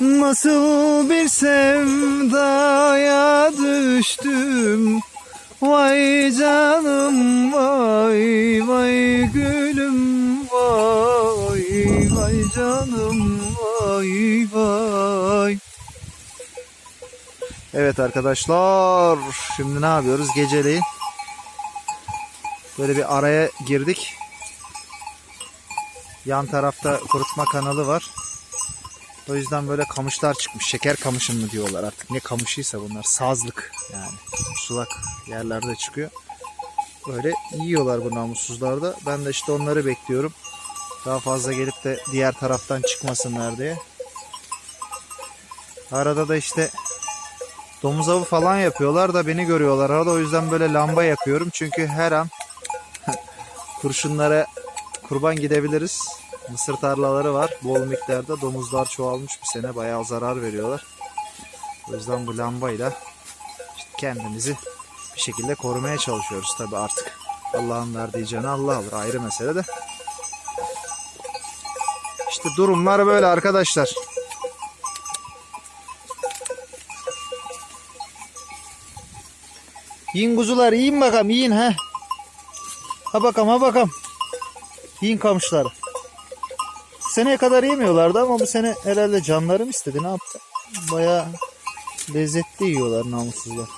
Nasıl bir sevdaya düştüm? Vay canım vay vay gülüm vay vay canım vay vay. Evet arkadaşlar şimdi ne yapıyoruz? Geceleyin böyle bir araya girdik. Yan tarafta kurutma kanalı var o yüzden böyle kamışlar çıkmış. Şeker kamışı mı diyorlar artık. Ne kamışıysa bunlar. Sazlık yani. Sulak yerlerde çıkıyor. Böyle yiyorlar bu namussuzlar. Ben de işte onları bekliyorum. Daha fazla gelip de diğer taraftan çıkmasınlar diye. Arada da işte domuz avı falan yapıyorlar da beni görüyorlar arada. O yüzden böyle lamba yakıyorum. Çünkü her an kurşunlara kurban gidebiliriz. Mısır tarlaları var. Bol miktarda domuzlar çoğalmış bir sene. Bayağı zarar veriyorlar. O yüzden bu lambayla işte kendimizi bir şekilde korumaya çalışıyoruz tabi artık. Allah'ın verdiği canı Allah alır. Ayrı mesele de. İşte durumlar böyle arkadaşlar. Yiyin kuzular yiyin bakalım yiyin ha. Ha bakalım ha bakalım. Yiyin kamışları. Seneye kadar yemiyorlardı ama bu sene herhalde canlarım istedi ne yaptı? Baya lezzetli yiyorlar namussuzlar.